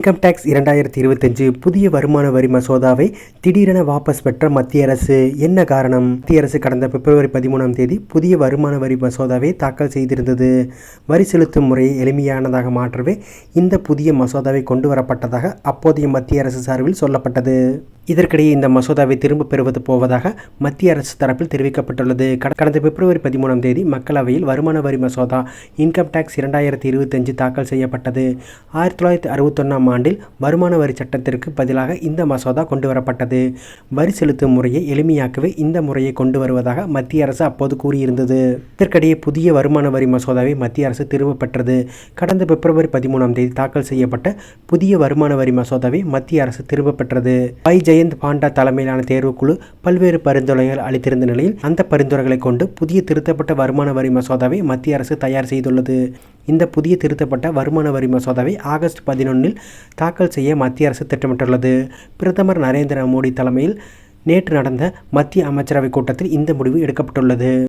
Income tax இரண்டாயிரத்தி இருபத்தஞ்சு புதிய வருமான வரி மசோதாவை திடீரென வாபஸ் பெற்ற மத்திய அரசு என்ன காரணம்? மத்திய அரசு கடந்த பிப்ரவரி பதிமூணாம் தேதி புதிய வருமான வரி மசோதாவை தாக்கல் செய்திருந்தது. வரி செலுத்தும் முறையை எளிமையானதாக மாற்றவே இந்த புதிய மசோதாவை கொண்டு வரப்பட்டதாக அப்போதைய மத்திய அரசு சார்பில் சொல்லப்பட்டது. இதற்கிடையே இந்த மசோதாவை திரும்பப் பெறுவது போவதாக மத்திய அரசு தரப்பில் தெரிவிக்கப்பட்டுள்ளது. கட- கடந்த பிப்ரவரி பதிமூணாம் தேதி மக்களவையில் வருமான வரி மசோதா இன்கம் டேக்ஸ் இரண்டாயிரத்தி இருபத்தஞ்சு தாக்கல் செய்யப்பட்டது. ஆயிரத்தி தொள்ளாயிரத்தி அறுபத்தொன்னாம் ஆண்டில் வருமான வரி சட்டத்திற்கு பதிலாக இந்த மசோதா கொண்டு வரப்பட்டது. வரி செலுத்தும் முறையை எளிமையாக்கவே இந்த முறையை கொண்டு வருவதாக மத்திய அரசு அப்போது கூறியிருந்தது. இதற்கிடையே புதிய வருமான வரி மசோதாவை மத்திய அரசு திரும்ப பெற்றது. கடந்த பிப்ரவரி பதிமூணாம் தேதி தாக்கல் செய்யப்பட்ட புதிய வருமான வரி மசோதாவை மத்திய அரசு திரும்ப பெற்றது. ஜெய ஜெயந்த் பாண்டா தலைமையிலான தேர்வுக்குழு பல்வேறு பரிந்துரைகள் அளித்திருந்த நிலையில் அந்த பரிந்துரைகளை கொண்டு புதிய திருத்தப்பட்ட வருமான வரி மசோதாவை மத்திய அரசு தயார் செய்துள்ளது. இந்த புதிய திருத்தப்பட்ட வருமான வரி மசோதாவை ஆகஸ்ட் பதினொன்னில் தாக்கல் செய்ய மத்திய அரசு திட்டமிட்டுள்ளது. பிரதமர் நரேந்திர மோடி தலைமையில் நேற்று நடந்த மத்திய அமைச்சரவைக் கூட்டத்தில் இந்த முடிவு எடுக்கப்பட்டுள்ளது.